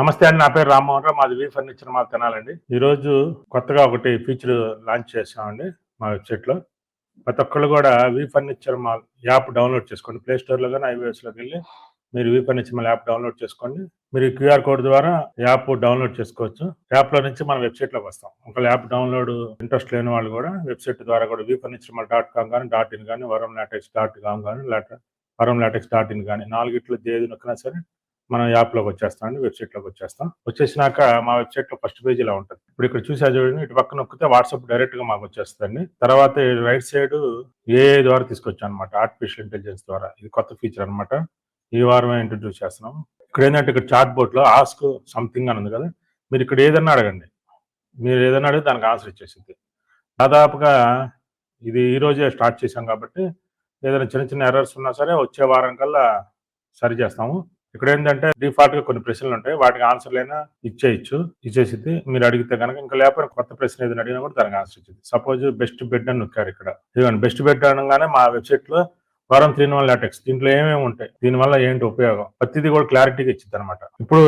నమస్తే అండి నా పేరు రామ్మోహన్ రావు. మాది వి ఫర్నిచర్ మా తినాలండి. ఈరోజు కొత్తగా ఒకటి ఫీచర్ లాంచ్ చేసామండి మా వెబ్సైట్లో. ప్రతి ఒక్కళ్ళు కూడా V furniture mall app download చేసుకోండి. ప్లే స్టోర్లో కానీ ఐవీఎస్లోకి వెళ్ళి మీరు V furniture mall app download చేసుకోండి. మీరు క్యూఆర్ కోడ్ ద్వారా యాప్ డౌన్లోడ్ చేసుకోవచ్చు. యాప్లో నుంచి మన వెబ్సైట్లోకి వస్తాం. ఒకవేళ యాప్ డౌన్లోడ్ ఇంట్రెస్ట్ లేని వాళ్ళు కూడా వెబ్సైట్ ద్వారా కూడా V furniture mall dot com కానీ డాట్ ఇన్ కానీ వరం లాటెక్స్ డాట్ కామ్ కానీ లేటర్ వరం లాటెక్స్ డాట్ ఇన్ కానీ నాలుగిట్లో ఏది నొక్కినా సరే మనం యాప్లోకి వచ్చేస్తాం అండి వెబ్సైట్లోకి వచ్చేస్తాం. వచ్చేసినాక మా వెబ్సైట్లో ఫస్ట్ పేజ్ ఇలా ఉంటుంది. ఇప్పుడు ఇక్కడ చూసా చూడండి ఇటు పక్కన నొక్కితే వాట్సాప్ డైరెక్ట్గా మాకు వచ్చేస్తుందండి. తర్వాత రైట్ సైడ్ ఏ ద్వారా తీసుకొచ్చాం అనమాట ఆర్టిఫిషియల్ ఇంటెలిజెన్స్ ద్వారా. ఇది కొత్త ఫీచర్ అన్నమాట. ఈ వారమే ఇంట్రడ్యూస్ చేస్తున్నాం. ఇక్కడ ఏంటంటే ఇక్కడ చాట్ బోర్డ్లో ఆస్క్ సంథింగ్ అని ఉంది కదా మీరు ఇక్కడ ఏదన్నా అడగండి. మీరు ఏదన్నా అడిగితే దానికి ఆన్సర్ ఇచ్చేసింది. దాదాపుగా ఇది ఈ రోజే స్టార్ట్ చేశాం కాబట్టి ఏదైనా చిన్న చిన్న ఎర్రర్స్ ఉన్నా సరే వచ్చే వారం కల్లా సరి చేస్తాము. ఇక్కడ ఏంటంటే డిఫాల్ట్గా కొన్ని ప్రశ్నలు ఉంటాయి వాటికి ఆన్సర్లైనా అయినా ఇచ్చేయచ్చు. ఇచ్చేసింది మీరు అడిగితే కనుక ఇంకా లేకపోతే కొత్త ప్రశ్న ఏదైనా అడిగినా కూడా దానికి ఆన్సర్ ఇచ్చింది. సపోజ్ బెస్ట్ బెడ్ అని నొక్కారు ఇక్కడ. ఇదిగోండి బెస్ట్ బెడ్ అనగానే మా వెబ్సైట్లో వారం త్రీ వన్ లాటెక్స్ దీంట్లో ఏమేమి ఉంటాయి? దీనివల్ల ఏంటి ఉపయోగం? ప్రతిదీ కూడా క్లారిటీగా ఇచ్చింది అనమాట ఇప్పుడు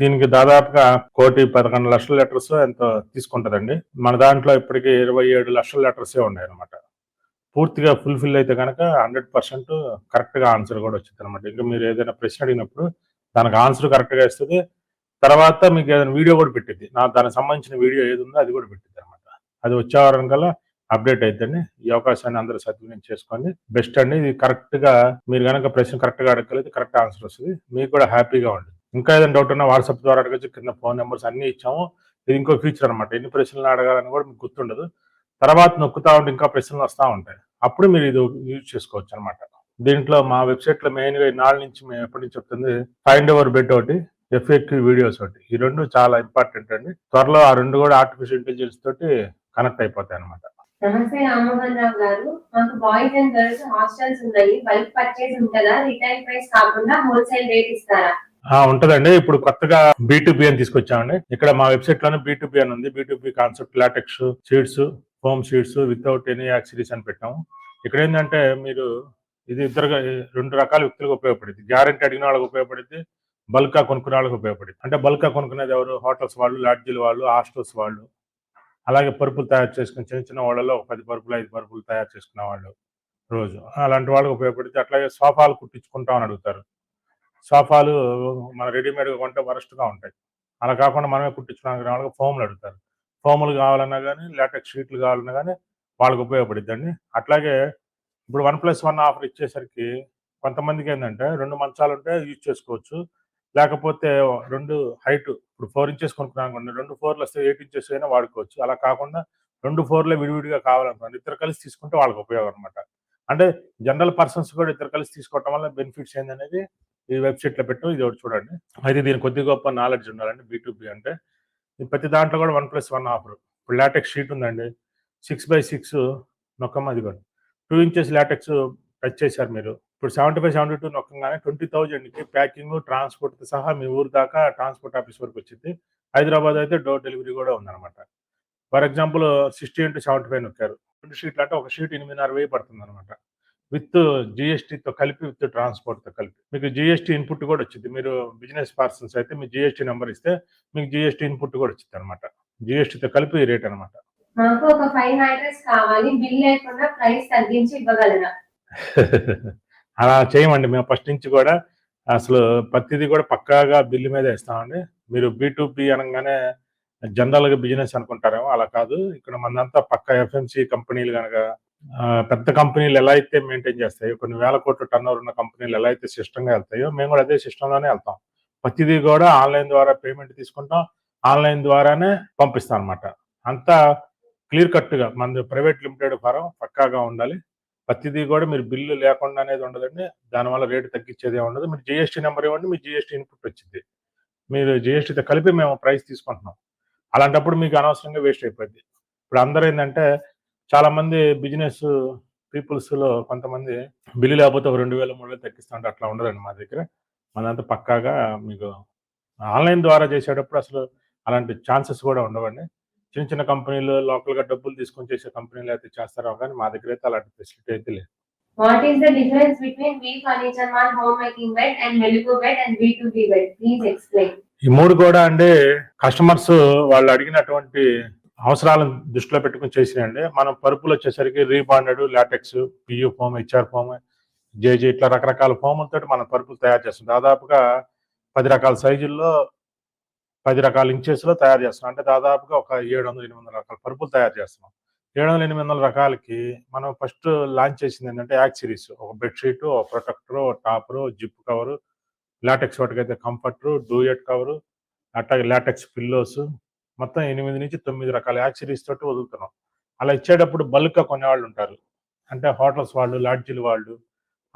దీనికి దాదాపుగా కోటి పదకొండు లక్షల లెటర్స్ ఎంతో తీసుకుంటదండి. మన దాంట్లో ఇప్పటికి ఇరవై ఏడు లక్షల లెటర్సే ఉన్నాయి అనమాట పూర్తిగా ఫుల్ఫిల్ అయితే కనుక హండ్రెడ్ పర్సెంట్ కరెక్ట్గా ఆన్సర్ కూడా వచ్చింది అనమాట ఇంకా మీరు ఏదైనా ప్రశ్న అడిగినప్పుడు దానికి ఆన్సర్ కరెక్ట్గా ఇస్తుంది. తర్వాత మీకు ఏదైనా వీడియో కూడా పెట్టింది నా దానికి సంబంధించిన వీడియో ఏది ఉందో అది కూడా పెట్టింది అనమాట అది వచ్చేవారం కల్లా అప్డేట్ అవుతుంది ఈ అవకాశాన్ని అందరూ సద్వినియోగం చేసుకోండి. బెస్ట్ అండి. ఇది కరెక్ట్గా మీరు కనుక ప్రశ్న కరెక్ట్గా అడగగలిగితే కరెక్ట్ ఆన్సర్ వస్తుంది. మీకు కూడా హ్యాపీగా ఉంటుంది. ఇంకా ఏదైనా డౌట్ ఉన్నా వాట్సాప్ ద్వారా అడగచ్చు. కింద ఫోన్ నెంబర్స్ అన్ని ఇచ్చాము. ఇది ఇంకో ఫీచర్ అనమాట ఎన్ని ప్రశ్నలు అడగాలని కూడా మీకు గుర్తుండదు. తర్వాత నొక్కుతా ఉంటే ఇంకా ప్రశ్నలు వస్తూ ఉంటాయి. అప్పుడు మీరు ఇది యూజ్ చేసుకోవచ్చు అనమాట దీంట్లో మా వెబ్సైట్లో మెయిన్గా నాలుగు నుంచి మేము ఎప్పటి నుంచి చెప్తుంది ఫైండ్ అవర్ బెడ్ ఒకటి ఎఫ్ఏక్యూ వీడియోస్ ఒకటి. ఈ రెండు చాలా ఇంపార్టెంట్ అండి. త్వరలో ఆ రెండు కూడా ఆర్టిఫిషియల్ ఇంటెలిజెన్స్ తోటి కనెక్ట్ అయిపోతాయి అనమాట నమస్తే రామ్మోహన్ రావు గారు. మాకు బాయ్స్ అండ్ గర్ల్స్ హాస్టల్స్ ఉన్నాయి. బల్క్ పర్చేస్ ఉంటుందా? రిటైల్ ప్రైస్ కాకుండా హోల్సేల్ రేట్ ఇస్తారా? ఆ ఉంటదండి. ఇప్పుడు కొత్తగా బి అని తీసుకొచ్చామండి. ఇక్కడ మా వెబ్సైట్లోనే బి అని ఉంది. B concept latex sheets home sheets without any యాక్సిడీస్ అని పెట్టాము. ఇక్కడ ఏంటంటే మీరు ఇది ఇద్దరు రెండు రకాల వ్యక్తులకు ఉపయోగపడింది గ్యారంటీ అడిగిన వాళ్ళకి ఉపయోగపడింది బల్క్గా కొనుక్కునే వాళ్ళకి ఉపయోగపడింది అంటే బల్క్గా కొనుక్కునేది ఎవరు? హోటల్స్ వాళ్ళు లాడ్జీలు వాళ్ళు హాస్టల్స్ వాళ్ళు. అలాగే పరుపులు తయారు చేసుకుని చిన్న చిన్న వాళ్ళలో ఒక పది పరుపులు ఐదు పరుపులు తయారు చేసుకునే వాళ్ళు రోజు. అలాంటి వాళ్ళకి ఉపయోగపడితే అట్లాగే సోఫాలు కుట్టించుకుంటామని అడుగుతారు. సోఫాలు మన రెడీమేడ్గా కొంటే వరస్ట్గా ఉంటాయి. అలా కాకుండా మనమే కుట్టించుకోవడానికి వాళ్ళకి ఫోమ్లు అడుగుతారు. ఫోములు కావాలన్నా కానీ లేటెక్స్ షీట్లు కావాలన్నా కానీ వాళ్ళకి ఉపయోగపడిద్దండి. అట్లాగే ఇప్పుడు వన్ ప్లస్ వన్ ఆఫర్ ఇచ్చేసరికి కొంతమందికి ఏంటంటే రెండు మంచాలు ఉంటే యూజ్ చేసుకోవచ్చు. లేకపోతే రెండు హైట్ ఇప్పుడు ఫోర్ ఇంచెస్ కొనుక్కున్నాను రెండు ఫోర్లు వస్తే ఎయిట్ ఇంచెస్ అయినా వాడుకోవచ్చు. అలా కాకుండా రెండు ఫోర్లే విడివిడిగా కావాలనుకోండి ఇద్దరు కలిసి తీసుకుంటే వాళ్ళకి ఉపయోగం అనమాట అంటే జనరల్ పర్సన్స్ కూడా ఇద్దరు కలిసి తీసుకోవటం వల్ల బెనిఫిట్స్ ఏందనేది ఈ వెబ్సైట్లో పెట్టు ఇది ఒకటి చూడండి. అయితే దీని కొద్ది గొప్ప నాలెడ్జ్ ఉండాలండి బీ అంటే. ప్రతి దాంట్లో కూడా వన్ ప్లస్ వన్ ఆఫర్. ఇప్పుడు లాటెక్స్ షీట్ ఉందండి. సిక్స్ బై సిక్స్ నొక్కం అది కూడా. టూ ఇంచెస్ లాటెక్స్ టచ్ చేశారు మీరు. ఇప్పుడు సెవెంటీ ఫైవ్ సెవెంటీ టూ నొక్కగానే ట్వంటీ థౌజండ్కి ప్యాకింగ్ ట్రాన్స్పోర్ట్ సహా మీ ఊరు దాకా ట్రాన్స్పోర్ట్ ఆఫీస్ వరకు వచ్చింది. హైదరాబాద్ అయితే డోర్ డెలివరీ కూడా ఉందన్నమాట. For example sixty into seventy five నొక్కారు. రెండు షీట్లు అంటే ఒక షీట్ ఎనిమిదిన్నర వెయ్యి పడుతుంది అనమాట విత్ జిఎస్టీతో కలిపి విత్ ట్రాన్స్పోర్ట్తో కలిపి. మీకు జిఎస్టీ ఇన్పుట్ కూడా వచ్చింది. మీరు బిజినెస్ పర్సన్స్ అయితే మీ జిఎస్టీ నెంబర్ ఇస్తే మీకు జిఎస్టీ ఇన్పుట్ కూడా వచ్చింది అనమాట జిఎస్టీతో కలిపి రేట్ అనమాట మాకు ఒక ఫైవ్ మ్యాట్రెస్ కావాలి. బిల్ లేకుండా ప్రైస్ తగ్గించి ఇవ్వగలరా? అలా చేయమండి. మేము ఫస్ట్ నుంచి కూడా అసలు ప్రతిదీ కూడా పక్కాగా బిల్లు మీద ఇస్తామండి. మీరు బి అనగానే జనరల్గా బిజినెస్ అనుకుంటారేమో అలా కాదు. ఇక్కడ మనంతా పక్క ఎఫ్ఎంసి కంపెనీలు కనుక పెద్ద కంపెనీలు ఎలా అయితే మెయింటైన్ చేస్తాయో కొన్ని వేల కోట్ల టర్న్ ఉన్న కంపెనీలు ఎలా అయితే సిస్టంగా వెళ్తాయో మేము కూడా అదే సిస్టంలోనే వెళ్తాం. ప్రతిదీ కూడా ఆన్లైన్ ద్వారా పేమెంట్ తీసుకుంటాం. ఆన్లైన్ ద్వారానే పంపిస్తాం అనమాట అంతా క్లియర్ కట్గా మన ప్రైవేట్ లిమిటెడ్ ఫారం పక్కాగా ఉండాలి. ప్రతిదీ కూడా మీరు బిల్లు లేకుండా అనేది ఉండదండి. దానివల్ల రేటు తగ్గించేది ఉండదు. మీరు జిఎస్టీ నెంబర్ ఇవ్వండి మీ జిఎస్టీ ఇన్పుట్ వచ్చింది మీరు జిఎస్టీతో కలిపి మేము ప్రైస్ తీసుకుంటున్నాం. అలాంటప్పుడు మీకు అనవసరంగా వేస్ట్ అయిపోద్ది. ఇప్పుడు అందరూ ఏంటంటే చాలా మంది బిజినెస్ పీపుల్స్లో కొంతమంది బిల్లు లేకపోతే ఒక రెండు వేల మూడు వేలు తగ్గిస్తా ఉంటే అట్లా ఉండదండి మా దగ్గర. మనంతా పక్కాగా మీకు ఆన్లైన్ ద్వారా చేసేటప్పుడు అసలు అలాంటి ఛాన్సెస్ కూడా ఉండవండి. చిన్న చిన్న కంపెనీలు లోకల్గా డబ్బులు తీసుకొని చేసే కంపెనీలు అయితే చేస్తారో కానీ మా దగ్గర అయితే అలాంటి ఫెసిలిటీ అయితే లేదు. What is the difference between V furniture mall home making bed and Velugu bed and B to B bed please explain ఈ మూడు కూడా అండి కస్టమర్స్ వాళ్ళు అడిగినటువంటి అవసరాలను దృష్టిలో పెట్టుకుని చేసినండి మనం పరుపులు వచ్చేసరికి rebonded latex PU foam HR foam JG ఇట్లా రకరకాల ఫోములతో మనం పరుపులు తయారు చేస్తాం. దాదాపుగా పది రకాల సైజుల్లో పది రకాల ఇంచెస్లో తయారు చేస్తున్నాం అంటే దాదాపుగా ఒక ఏడు వందల ఎనిమిది వందల రకాల పరుపులు తయారు చేస్తున్నాం. ఏడు వందల ఎనిమిది వందల రకాలకి మనం ఫస్ట్ లాంచ్ చేసింది ఏంటంటే యాక్ సిరీస్. ఒక బెడ్షీట్ ఒక ప్రొటెక్టర్ ఒక టాపర్ జిప్ కవర్ లాటెక్స్ వాటికైతే కంఫర్టర్ డూయట్ కవర్ అట్లాగే లాటెక్స్ పిల్లోస్ మొత్తం ఎనిమిది నుంచి తొమ్మిది రకాల యాక్సిరీస్ తోటి వదులుతున్నాం. అలా ఇచ్చేటప్పుడు బల్క్ కొనే వాళ్ళు ఉంటారు. అంటే హోటల్స్ వాళ్ళు లాడ్జీలు వాళ్ళు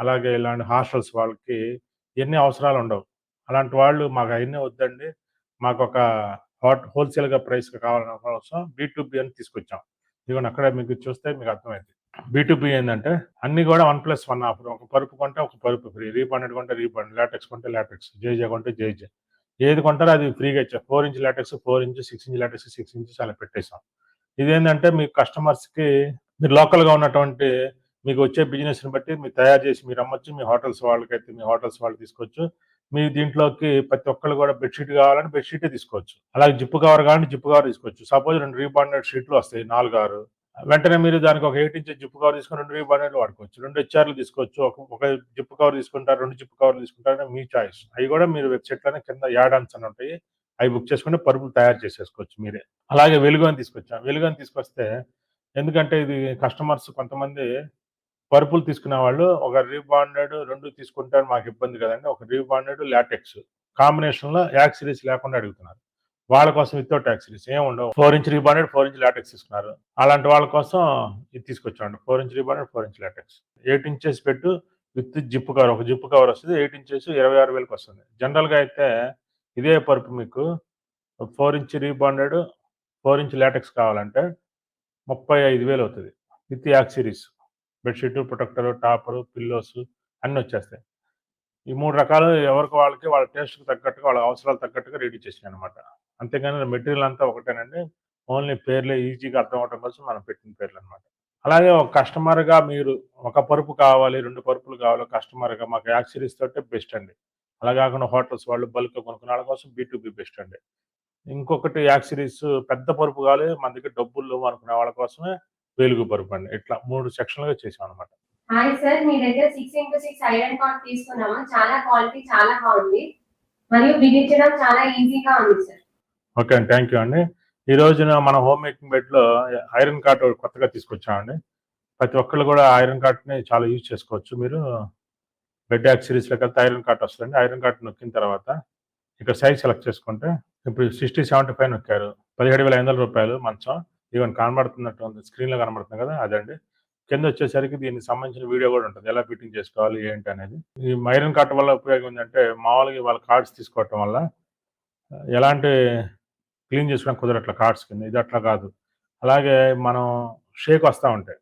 అలాగే ఇలాంటి హాస్టల్స్ వాళ్ళకి ఎన్ని అవసరాలు ఉండవు. అలాంటి వాళ్ళు మాకు అవన్నీ వద్దండి. మాకు ఒక హాట్ హోల్సేల్గా ప్రైస్ కావాలన్న కోసం బీ అని తీసుకొచ్చాం. ఇదిగోండి అక్కడ మీకు చూస్తే మీకు అర్థమైంది. బీ ఏంటంటే అన్ని కూడా వన్ ప్లస్ వన్ ఆఫర్. ఒక పరుపు కొంటే ఒక పరుపు ఫ్రీ. రీఫండెడ్ కొంటే రీఫండ్. లాటెక్స్ కొంటే లాటెక్స్. జేజే కొంటే జేజే. ఏది కొంటారో అది ఫ్రీగా ఇచ్చాం four inch latex four inch six inch latex six inches అలా పెట్టేసాం ఇదేంటంటే మీ కస్టమర్స్కి మీరు లోకల్గా ఉన్నటువంటి మీకు వచ్చే బిజినెస్ని బట్టి మీరు తయారు చేసి మీరు అమ్మొచ్చు మీ హోటల్స్ వాళ్ళకైతే మీ హోటల్స్ వాళ్ళు తీసుకోవచ్చు. మీ దీంట్లోకి ప్రతి ఒక్కళ్ళు కూడా బెడ్షీట్ కావాలంటే బెడ్షీటే తీసుకోవచ్చు. అలాగే జిప్పు కవర్ కావాలంటే జిప్పు కవర్ తీసుకోవచ్చు. సపోజ్ రెండు రీబాండెడ్ షీట్లు వస్తాయి నాలుగు ఆరు. వెంటనే మీరు దానికి ఒక ఎయిట్ ఇంచెస్ జిప్పు కవర్ తీసుకొని రెండు బండలు వాడుకోవచ్చు. రెండు హెచ్ఆర్లు తీసుకోవచ్చు. ఒక ఒక జిప్పు కవర్ తీసుకుంటారు రెండు జిప్పు కవర్ తీసుకుంటారు మీ చాయిస్. అవి కూడా మీరు వెబ్సైట్లోనే కింద యాడ్ ఆన్స్ అని ఉంటాయి. అవి బుక్ చేసుకుంటే పరుపులు తయారు చేసేసుకోవచ్చు మీరే. అలాగే వెలుగు అని తీసుకొచ్చాం. వెలుగు అని తీసుకొస్తే ఎందుకంటే ఇది కస్టమర్స్ కొంతమంది పరుపులు తీసుకునే వాళ్ళు ఒక రీబాండెడ్ రెండు తీసుకుంటారు మాకు ఇబ్బంది కదండి. ఒక రీబాండెడ్ లాటెక్స్ కాంబినేషన్లో లేకుండా అడుగుతున్నారు. వాళ్ళ కోసం వితౌట్ యాక్ సిరీస్ ఏం ఉండవు. Four inch rebonded four inch latex తీసుకున్నారు. అలాంటి వాళ్ళ కోసం ఇది తీసుకొచ్చామండి. Four inch rebonded four inch latex. Eight inches పెట్టు విత్ జిప్ కవర్. ఒక జిప్ కవర్ వస్తుంది ఎయిట్ ఇంచెస్ ఇరవై ఆరు వేలకు వస్తుంది. జనరల్గా అయితే ఇదే పరుపు మీకు. Four inch rebonded four inch latex కావాలంటే ముప్పై ఐదు వేలు అవుతుంది. With accessories bedsheet protector topper pillows అన్నీ వచ్చేస్తాయి. ఈ మూడు రకాలు ఎవరికి వాళ్ళకి వాళ్ళ టేస్ట్కి తగ్గట్టుగా వాళ్ళ అవసరాలు తగ్గట్టుగా రెడీ చేసినాయి అనమాట అంతేగాని మెటీరియల్ అంతా ఒకటేనండి. ఓన్లీ పేర్లే ఈజీగా అర్థం అవటం కోసం మనం పెట్టిన పేర్లు అనమాట అలాగే ఒక కస్టమర్గా మీరు ఒక పరుపు కావాలి రెండు పరుపులు కావాలి కస్టమర్గా మాకు యాక్సిరీస్ తోటే బెస్ట్ అండి. అలా కాకుండా హోటల్స్ వాళ్ళు బల్క్ కొనుక్కునే వాళ్ళ కోసం బీ బెస్ట్ అండి. ఇంకొకటి యాక్సిరీస్ పెద్ద పరుపు కావాలి మన దగ్గర డబ్బులు లేవు అనుకునే వాళ్ళ కోసమే వెలుగు పరుపు అండి. ఇట్లా మూడు సెక్షన్లుగా చేసాం అనమాట హాయ్ సార్ మీ దగ్గర సిక్స్ ఇంటూ సిక్స్ ఐరన్ తీసుకున్నాము? చాలా క్వాలిటీ చాలా బాగుంది. మరియు బిగించడం చాలా ఈజీగా ఉంది సార్. ఓకే అండి థ్యాంక్ యూ అండి. ఈ రోజున మన హోమ్ మేకింగ్ బెడ్లో ఐరన్ కార్ట్ కొత్తగా తీసుకొచ్చామండి. ప్రతి ఒక్కళ్ళు కూడా ఐరన్ కాట్ని చాలా యూజ్ చేసుకోవచ్చు మీరు. బెడ్ యాక్ వెళ్తే ఐరన్ కార్ట్ వస్తుందండి. ఐరన్ కార్ట్ నొక్కిన తర్వాత ఇక్కడ సైజ్ సెలెక్ట్ చేసుకుంటే ఇప్పుడు సిక్స్టీ సెవెంటీ ఫైవ్ నొక్కారు. పదిహేడు వేల ఐదు వందల రూపాయలు మంచం. ఈవెన్ కనబడుతున్నట్టు ఉంది. స్క్రీన్లో కనబడుతుంది కదా అదండి. కింద వచ్చేసరికి దీనికి సంబంధించిన వీడియో కూడా ఉంటుంది. ఎలా ఫిట్టింగ్ చేసుకోవాలి ఏంటి అనేది. ఈ ఐరన్ కార్ట్ వల్ల ఉపయోగం ఏంటంటే మామూలుగా వాళ్ళ కార్డ్స్ తీసుకోవటం వల్ల ఎలాంటి క్లీన్ చేసుకోవడం కుదరట్ల కార్డ్స్ కింద. ఇది అట్లా కాదు. అలాగే మనం షేక్ వస్తూ ఉంటాయి.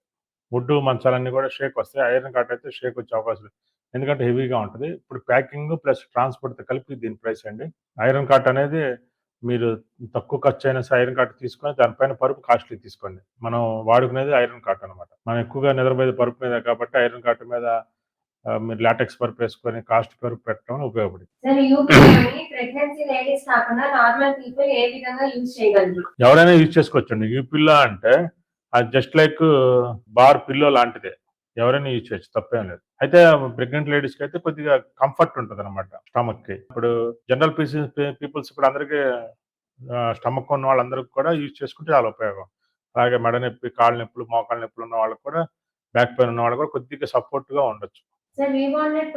వుడ్ మంచాలన్నీ కూడా షేక్ వస్తాయి. ఐరన్ కార్ట్ అయితే షేక్ వచ్చే అవకాశం ఎందుకంటే హెవీగా ఉంటుంది. ఇప్పుడు ప్యాకింగ్ ప్లస్ ట్రాన్స్పోర్ట్ కలిపి దీని ప్రైస్ అండి. ఐరన్ కార్ట్ అనేది మీరు తక్కువ ఖర్చు అయినా ఐరన్ కార్ట్ తీసుకొని దానిపైన పరుపు కాస్ట్లీ తీసుకోండి. మనం వాడుకునేది ఐరన్ కార్ట్ అనమాట మనం ఎక్కువగా నిద్రపోయేది పరుపు మీద కాబట్టి ఐరన్ కాట్ మీద మీరు లాటెక్స్ పరుపు వేసుకొని కాస్ట్ పరుపు పెట్టడం ఉపయోగపడింది. ఎవరైనా యూజ్ చేసుకోవచ్చండి. ఈ పిల్ల అంటే అది జస్ట్ లైక్ బార్ పిల్లో లాంటిదే. ఎవరైనా యూజ్ చేయొచ్చు తప్పేం లేదు. అయితే ప్రెగ్నెంట్ లేడీస్కి అయితే కొద్దిగా కంఫర్ట్ ఉంటుంది అనమాట స్టమక్కి ఇప్పుడు జనరల్ పీసెస్ పీపుల్స్ ఇప్పుడు అందరికీ స్టమక్ ఉన్న వాళ్ళందరికీ కూడా యూజ్ చేసుకుంటే చాలా ఉపయోగం. అలాగే మెడ నొప్పి కాళ్ళ నొప్పులు మోకాళ్ళ నొప్పులు ఉన్న వాళ్ళకి కూడా బ్యాక్ పెయిన్ ఉన్న వాళ్ళు కూడా కొద్దిగా సపోర్ట్గా ఉండొచ్చు. సార్ రీబాండెడ్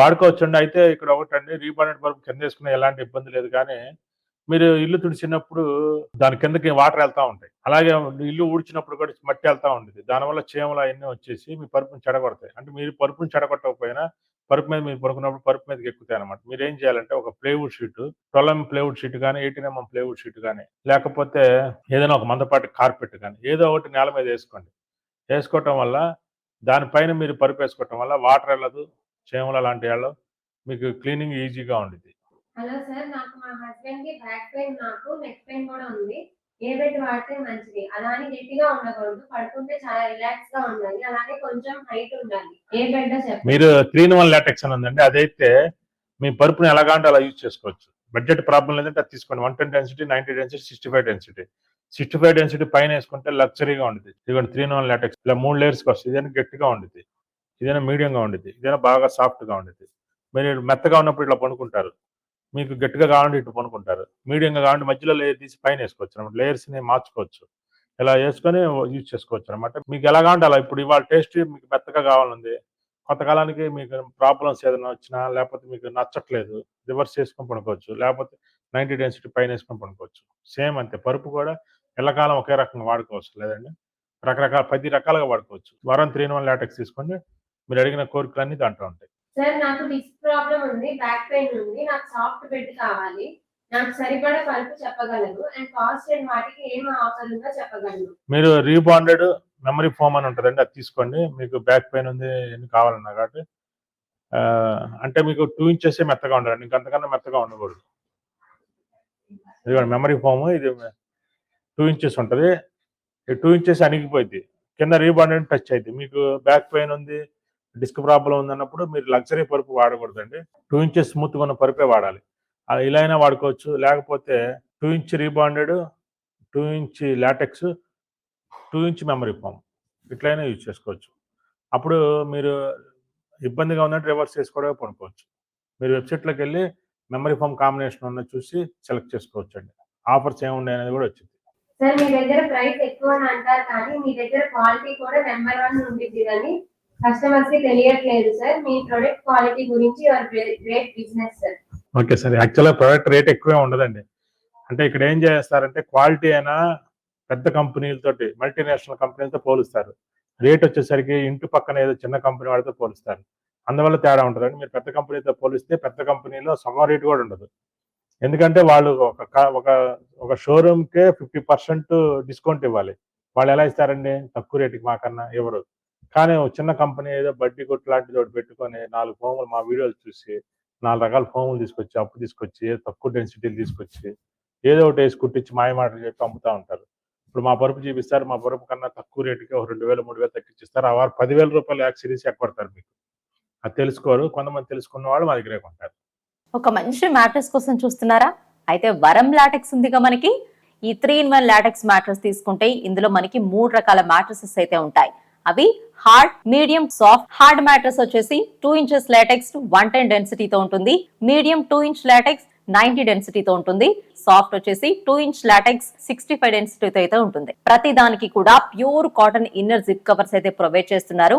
వాడుకోవచ్చండి. అయితే ఇక్కడ ఒకటండి. రీబాండెడ్ బల్బ్ కింద వేసుకునే ఎలాంటి ఇబ్బంది లేదు. కానీ మీరు ఇల్లు తుడిచినప్పుడు దాని కిందకి వాటర్ వెళ్తా ఉంటాయి. అలాగే ఇల్లు ఊడ్చినప్పుడు కూడా మట్టి వెళ్తా ఉండేది. దానివల్ల చీమలు అవన్నీ వచ్చేసి మీ పరుపుని చెడగొడతాయి. అంటే మీరు పరుపుని చెడగొట్టకపోయినా పరుపు మీద మీరు పడుకున్నప్పుడు పరుపు మీదకి ఎక్కుతాయి అనమాట మీరు ఏం చేయాలంటే ఒక plywood sheet twelve MM plywood sheet కానీ ఎయిటీన్ ఎంఎం ప్లేవుడ్ షీట్ కానీ లేకపోతే ఏదైనా ఒక మందపాటి కార్పెట్ కానీ ఏదో ఒకటి నేల మీద వేసుకోండి. వేసుకోవటం వల్ల దానిపైన మీరు పరుపు వేసుకోవటం వల్ల వాటర్ వెళ్ళదు చీమలు అలాంటి వెళ్ళవు. మీకు క్లీనింగ్ ఈజీగా ఉండిద్ది. హలో సార్ నాకు మా హస్బెండ్కి బ్యాక్ పెయిన్ నాకు నెక్ పెయిన్ కూడా ఉంది. ఏ బెడ్ వాడితే మంచిది. అలానే గట్టిగా ఉండకూడదు. పడుకుంటే చాలా రిలాక్స్గా ఉండాలి. అలానే కొంచెం హైట్ ఉండాలి. ఏ బెడ్ మీరు త్రీ వన్ లాటెక్స్ అని ఉందండి. అదైతే మీ పరుపుని ఎలాగా అంటే అలా యూజ్ చేసుకోవచ్చు. బడ్జెట్ ప్రాబ్లం లేదంటే అది తీసుకోండి. One ten density ninety density sixty five density. Sixty five density పైన వేసుకుంటే లగ్జరీగా ఉంటుంది ఇదిగోండి త్రీ నోన్ లాటెక్స్ ఇలా మూడు లేయర్స్కి వస్తుంది ఇదైనా గట్టిగా ఉండేది ఇదైనా మీడియంగా ఉండేది ఇదైనా బాగా సాఫ్ట్గా ఉండేది మీరు మెత్తగా ఉన్నప్పుడు ఇట్లా పనుకుంటారు మీకు గట్టిగా కావాలంటే ఇటు పనుకుంటారు మీడియంగా కావాలంటే మధ్యలో లేయర్ తీసి పైన వేసుకోవచ్చు అనమాట. లేయర్స్ని మార్చుకోవచ్చు. ఇలా వేసుకొని యూజ్ చేసుకోవచ్చు అనమాట. మీకు ఎలా కావాలంటే అలా. ఇప్పుడు ఇవాళ టేస్ట్ మీకు మెత్తగా కావాలండి కొంతకాలానికి మీకు ప్రాబ్లమ్స్ ఏదైనా వచ్చినా లేకపోతే మీకు నచ్చట్లేదు. రివర్స్ చేసుకొని పడుకోవచ్చు. లేకపోతే నైంటీ డెన్సిటీ పైన వేసుకొని పడుకోవచ్చు. సేమ్ అంతే. పరుపు కూడా ఎల్లకాలం ఒకే రకంగా వాడుకోవచ్చు లేదండి? రకరకాల పది రకాలుగా వాడుకోవచ్చు. వారం త్రీ వన్ లాటెక్స్ తీసుకోండి. మీరు అడిగిన కోరికలన్నీ దాంట్లో ఉంటాయి. సార్ నాకు డిస్క్ ప్రాబ్లం ఉంది బ్యాక్ పెయిన్ ఉంది నాకు సాఫ్ట్ బెడ్ కావాలి నాకు సరిపడా పరుపు చెప్పగలరు అండ్ కాస్ట్ అండ్ వాటికి ఏం ఆఫర్ ఉందో చెప్పగలరు మీరు రీబాండెడ్ మెమరీ ఫోమ్ అని ఉంటుందండి అది తీసుకోండి. మీకు బ్యాక్ పెయిన్ ఉంది ఎన్ని కావాలన్నా కాబట్టి. అంటే మీకు టూ ఇంచెస్ మెత్తగా ఉండాలండి ఇంకా అంతకన్నా మెత్తగా ఉండకూడదు. ఇది మెమరీ ఫోమ్ ఇది టూ ఇంచెస్ ఉంటుంది. ఈ టూ ఇంచెస్ అణిగిపోయింది కింద రీబాండెడ్ టచ్ అయింది మీకు బ్యాక్ పెయిన్ ఉంది డిస్క్ ప్రాబ్లం ఉంది అన్నప్పుడు మీరు లగ్జరీ పరుపు వాడకూడదండి. టూ ఇంచెస్ స్మూత్గా ఉన్న పరుపే వాడాలి. ఇలా అయినా వాడుకోవచ్చు. లేకపోతే two inch rebonded two inch latex two inch memory foam ఇట్లయినా use చేసుకోవచ్చు. అప్పుడు మీరు ఇబ్బందిగా ఉందంటే రివర్స్ చేసుకోవడమే పనుకోవచ్చు. మీరు వెబ్సైట్లోకి వెళ్ళి మెమరీ ఫోమ్ కాంబినేషన్ ఉన్న చూసి సెలెక్ట్ చేసుకోవచ్చు అండి ఆఫర్స్ ఏమున్నాయి అనేది కూడా వచ్చింది. సార్ మీ దగ్గర ప్రైస్ ఎక్కువ అని అంటారు కానీ మీ దగ్గర క్వాలిటీ కూడా నెంబర్ వన్ ఉండిద్ది కానీ కస్టమర్స్కి తెలియట్లేదు సార్. మీ ప్రొడక్ట్ క్వాలిటీ గురించి great business sir. Okay sir యాక్చువల్గా ప్రోడక్ట్ రేట్ ఎక్కువే ఉండదండి. అంటే ఇక్కడ ఏం చేస్తారంటే క్వాలిటీ అయినా పెద్ద కంపెనీలతోటి మల్టీనేషనల్ కంపెనీలతో పోలుస్తారు. రేట్ వచ్చేసరికి ఇంటి పక్కన ఏదో చిన్న కంపెనీ వాడితో పోలుస్తారు. అందువల్ల తేడా ఉంటుందండి. మీరు పెద్ద కంపెనీతో పోలిస్తే పెద్ద కంపెనీలో సగం రేటు కూడా ఉండదు. ఎందుకంటే వాళ్ళు ఒక ఒక ఒక షోరూమ్కే ఫిఫ్టీ పర్సెంట్ డిస్కౌంట్ ఇవ్వాలి. వాళ్ళు ఎలా ఇస్తారండి? తక్కువ రేటుకి మాకన్నా ఎవరు కానీ ఒక చిన్న కంపెనీ ఏదో బడ్డీ కొట్టు లాంటిది ఒకటి పెట్టుకొని నాలుగు ఫోములు మా వీడియోలు చూసి నాలుగు రకాల ఫోములు తీసుకొచ్చి అప్పు తీసుకొచ్చి తక్కువ డెన్సిటీలు తీసుకొచ్చి ఏదో ఒకటి వేసి కుట్టించి మాయమాటలు చెప్పి అమ్ముతూ ఉంటారు. ఇప్పుడు మా పరుపు చూపిస్తారు. మా పరుపు కన్నా తక్కువ రేటుకి ఒక రెండు వేలు మూడు వేలు తగ్గించిస్తారు ఆ వారు పదివేల రూపాయలు యాక్సిరీస్ ఎక్కడతారు మీకు. అది తెలుసుకోరు. కొంతమంది తెలుసుకున్న వాళ్ళు మా దగ్గరే కొంటారు. ఒక మంచి మ్యాట్రెస్ కోసం చూస్తున్నారా? అయితే వరం లాటెక్స్ ఉందిగా మనకి. ఈ three in one latex mattress తీసుకుంటే ఇందులో మనకి మూడు రకాల మ్యాట్రసెస్ అయితే ఉంటాయి. అవి hard medium soft. Hard mattress వచ్చేసి two inches latex one ten డెన్సిటీతో ఉంటుంది. Medium two inch latex ninety డెన్సిటీతో ఉంటుంది. సాఫ్ట్ వచ్చేసి two inch latex sixty five డెన్సిటీతో అయితే ఉంటుంది. ప్రతి దానికి కూడా pure cotton inner zip covers అయితే ప్రొవైడ్ చేస్తున్నారు.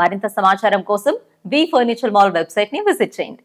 మరింత సమాచారం కోసం వి ఫర్నిచర్ మాల్ వెబ్సైట్ని విజిట్ చేయండి.